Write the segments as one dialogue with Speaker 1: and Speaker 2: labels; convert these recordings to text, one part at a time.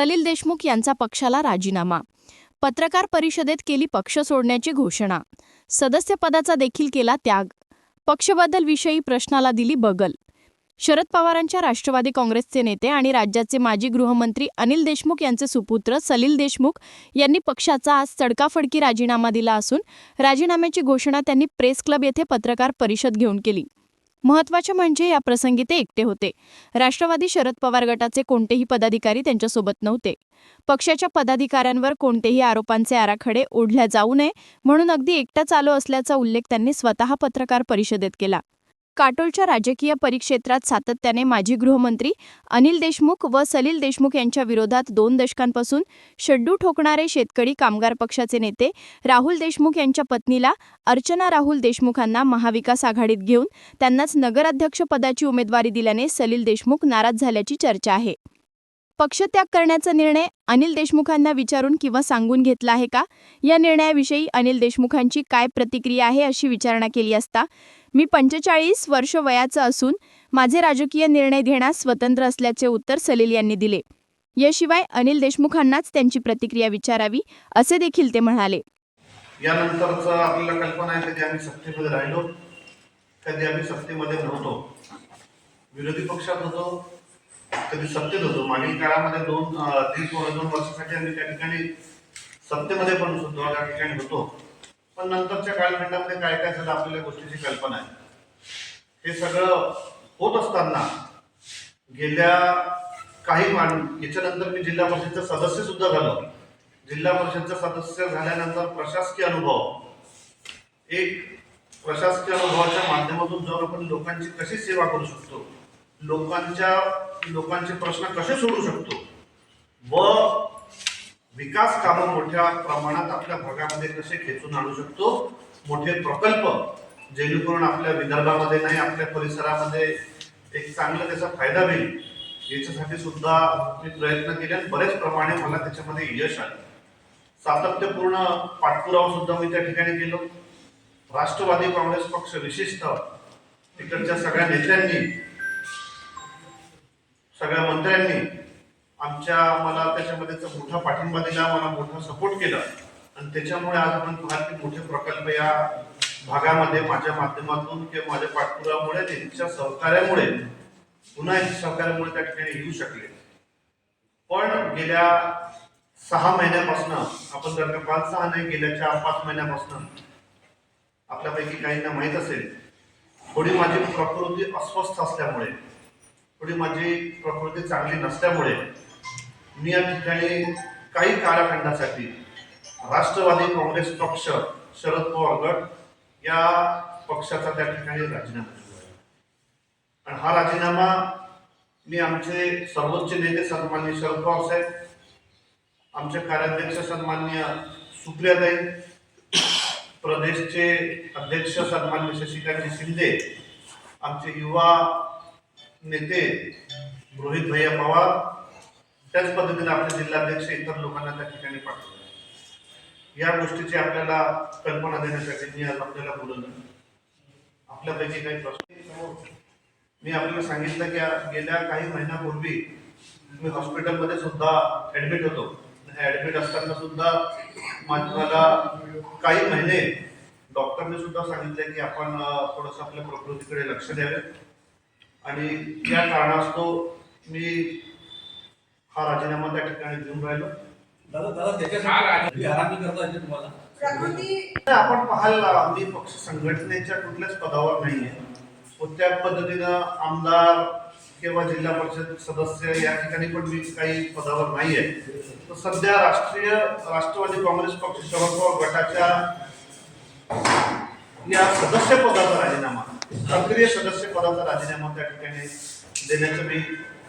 Speaker 1: सलील देशमुख यांचा पक्षाला राजीनामा. पत्रकार परिषदेत केली पक्ष सोडण्याची घोषणा. सदस्यपदाचा देखील केला त्याग. पक्षबदल विषयी प्रश्नाला दिली बगल. शरद पवारांच्या राष्ट्रवादी काँग्रेसचे नेते आणि राज्याचे माजी गृहमंत्री अनिल देशमुख यांचे सुपुत्र सलील देशमुख यांनी पक्षाचा आज तडकाफडकी राजीनामा दिला असून राजीनाम्याची घोषणा त्यांनी प्रेस क्लब येथे पत्रकार परिषद घेऊन केली. महत्त्वाचे म्हणजे या प्रसंगी ते एकटे होते. राष्ट्रवादी शरद पवार गटाचे कोणतेही पदाधिकारी त्यांच्यासोबत नव्हते. पक्षाच्या पदाधिकाऱ्यांवर कोणतेही आरोपांचे आराखडे ओढल्या जाऊ नये म्हणून अगदी एकटाच आलो असल्याचा उल्लेख त्यांनी स्वतः पत्रकार परिषदेत केला. काटोलच्या राजकीय परिक्षेत्रात सातत्याने माजी गृहमंत्री अनिल देशमुख व सलील देशमुख यांच्या विरोधात दोन दशकांपासून शड्डू ठोकणारे शेतकरी कामगार पक्षाचे नेते राहुल देशमुख यांच्या पत्नीला अर्चना राहुल देशमुखांना महाविकास आघाडीत घेऊन त्यांनाच नगराध्यक्षपदाची उमेदवारी दिल्याने सलील देशमुख नाराज झाल्याची चर्चा आहे. पक्षत्याग करण्याचा निर्णय अनिल देशमुखांना विचारून किंवा सांगून घेतला आहे का? या निर्णयाविषयी अनिल देशमुखांची काय प्रतिक्रिया आहे अशी विचारणा केली असता मी पंचेचाळीस वर्ष वयाचं असून माझे राजकीय निर्णय घेण्यास स्वतंत्र असल्याचे उत्तर सलील यांनी दिले. याशिवाय अनिल देशमुखांनाच त्यांची प्रतिक्रिया विचारावी असे देखील ते म्हणाले.
Speaker 2: यानंतरच आपल्याला कल्पना आहे कधी आम्ही सत्तेमध्ये राहिलो कधी आम्ही सत्तेमध्ये नव्हतो. विरोधी पक्षात होतो कधी सत्तेत होतो. मागील काळामध्ये दोन तीन पावणे दोन वर्षासाठी आम्ही त्या ठिकाणी सत्तेमध्ये पण सुद्धा त्या ठिकाणी होतो. पण नंतरच्या कालखंडामध्ये काय काय झालं आपल्याला गोष्टीची कल्पना आहे. हे सगळं होत असताना गेल्या काही मान याच्यानंतर मी जिल्हा परिषदचा सदस्य सुद्धा झालो. जिल्हा परिषदचा सदस्य झाल्यानंतर प्रशासकीय अनुभव. एक प्रशासकीय अनुभवाच्या माध्यमातून जाऊन आपण लोकांची कशी सेवा करू शकतो? लोकांच्या लोकांचे प्रश्न कसे सोडू शकतो? व विकास कामं मोठ्या प्रमाणात आपल्या भागामध्ये कसे खेचून आणू शकतो? मोठे प्रकल्प जेणेकरून आपल्या विदर्भामध्ये नाही आपल्या परिसरामध्ये एक चांगला त्याचा फायदा होईल याच्यासाठी सुद्धा मी प्रयत्न केले आणि बरेच प्रमाणे मला त्याच्यामध्ये यश आलं. सातत्यपूर्ण पाठपुरावा सुद्धा मी त्या ठिकाणी केलो. राष्ट्रवादी काँग्रेस पक्ष विशेषतः तिकडच्या सगळ्या नेत्यांनी सगळ्या मंत्र्यांनी आमच्या मला त्याच्यामध्ये मोठा पाठिंबा दिला मला मोठा सपोर्ट केला. आणि त्याच्यामुळे आज आपण पाहाल की मोठे प्रकल्प या भागामध्ये माझ्या माध्यमातून किंवा माझ्या पाठपुरामुळे त्यांच्या सहकार्यामुळे पुन्हा यांच्या सहकार्यामुळे त्या ठिकाणी येऊ शकले. पण गेल्या सहा महिन्यापासून आपण जर का पाच सहा नाही गेल्या चार पाच महिन्यापासून आपल्यापैकी काहींना माहीत असेल थोडी माझी प्रकृती अस्वस्थ असल्यामुळे थोडी माझी प्रकृती चांगली नसल्यामुळे मी या ठिकाणी काही कालखंडासाठी राष्ट्रवादी काँग्रेस पक्ष शरद पवार गट या पक्षाचा त्या ठिकाणी राजीनामा दिला आहे. आणि हा राजीनामा मी आमचे सर्वोच्च नेते सन्मान्य शरद पवार साहेब आमचे कार्याध्यक्ष सन्मान्य सुप्रियाताई प्रदेशचे अध्यक्ष सन्मान्य शशिकांत शिंदे आमचे युवा नेते रोहित भैया पवार त्याच पद्धतीने आपले जिल्हाध्यक्ष इतर लोकांना त्या ठिकाणी पाठवले. या गोष्टीची आपल्याला कल्पना देण्यासाठी मी आज आपल्याला बोलवलं. आपल्यापैकी काही प्रश्न मी आपल्याला सांगितलं की गेल्या काही महिन्यापूर्वी मी हॉस्पिटलमध्ये सुद्धा ऍडमिट होतो. ऍडमिट असताना सुद्धा मला काही महिने डॉक्टरने सुद्धा सांगितलं की आपण थोडंसं आपल्या प्रकृतीकडे लक्ष द्यावे. आणि या कारणास्तव मी हा राजीनामा त्या ठिकाणी देऊन राहिलो.
Speaker 3: दादा दादा त्याच्यासाठी आरामी करता येते तुम्हाला.
Speaker 4: प्रकृती
Speaker 2: आपण पाहायला मी पक्ष संघटनेच्या कुठल्याच पदावर नाहीये. व त्या पद्धतीनं आमदार किंवा जिल्हा परिषद सदस्य या ठिकाणी पण मी काही पदावर नाहीये. तर सध्या राष्ट्रीय राष्ट्रवादी काँग्रेस पक्ष शरद पवार गटाच्या सदस्य पदाचा राजीनामा सक्रिय सदस्य पदाचा राजीनामा त्या ठिकाणी देण्याचं मी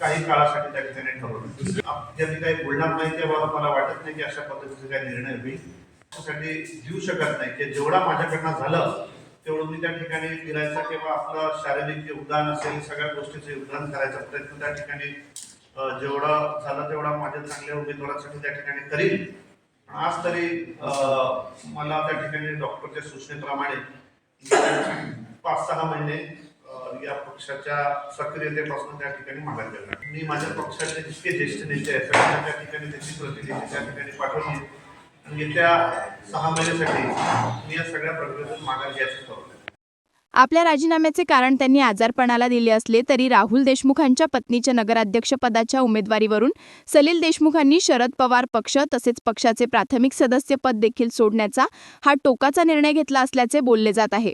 Speaker 2: काही काळासाठी त्या ठिकाणी ठरवलं. आप- ज्या मी काही बोलणार नाही तेव्हा मला वाटत नाही की अशा पद्धतीचा काही निर्णय होईल त्यासाठी देऊ शकत नाही. की जेवढा माझ्याकडनं झालं तेवढं मी त्या ठिकाणी फिरायचा किंवा आपलं शारीरिक योगदान असेल सगळ्या गोष्टीचं योगदान करायचा प्रयत्न त्या ठिकाणी जेवढा झाला तेवढा माझ्या चांगल्या उमेदवारासाठी त्या ठिकाणी करील आज तरी मला त्या ठिकाणी डॉक्टरच्या सूचनेप्रमाणे पाच सहा महिने या पक्षाच्या सक्रियतेपासून त्या ठिकाणी मागत घेणार मी माझ्या पक्षाचे जितके ज्येष्ठ नेते आहेत सगळ्यांना त्या ठिकाणी त्याची प्रतिनिधी त्या ठिकाणी पाठवली. आणि येत्या सहा महिन्यासाठी मी या सगळ्या प्रक्रियेतून माघार घ्यायचं ठरवलं.
Speaker 1: आपल्या राजीनाम्याचे कारण त्यांनी आजारपणाला दिले असले तरी राहुल देशमुखांच्या पत्नीच्या नगराध्यक्षपदाच्या उमेदवारीवरून सलील देशमुखांनी शरद पवार पक्ष तसेच पक्षाचे प्राथमिक सदस्यपद देखील सोडण्याचा हा टोकाचा निर्णय घेतला असल्याचे बोलले जात आहे.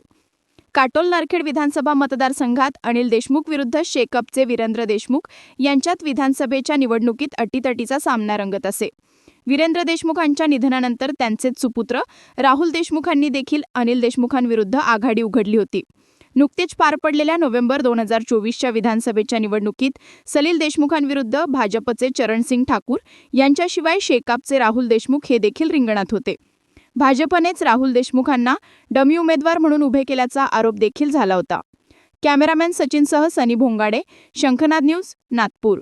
Speaker 1: काटोल नारखेड विधानसभा मतदारसंघात अनिल देशमुख विरुद्ध शेकअपचे वीरेंद्र देशमुख यांच्यात विधानसभेच्या निवडणुकीत अटीतटीचा सामना रंगत असे. वीरेंद्र देशमुखांच्या निधनानंतर त्यांचेच सुपुत्र राहुल देशमुखांनी देखील अनिल देशमुखांविरुद्ध आघाडी उघडली होती. नुकतेच पार पडलेल्या नोव्हेंबर दोन हजार चोवीसच्या विधानसभेच्या निवडणुकीत सलील देशमुखांविरुद्ध भाजपचे चरणसिंग ठाकूर यांच्याशिवाय शेकापचे राहुल देशमुख हे देखील रिंगणात होते. भाजपनेच राहुल देशमुखांना डमी उमेदवार म्हणून उभे केल्याचा आरोप देखील झाला होता. कॅमेरामॅन सचिनसह सनी भोंगाडे शंखनाद न्यूज नागपूर.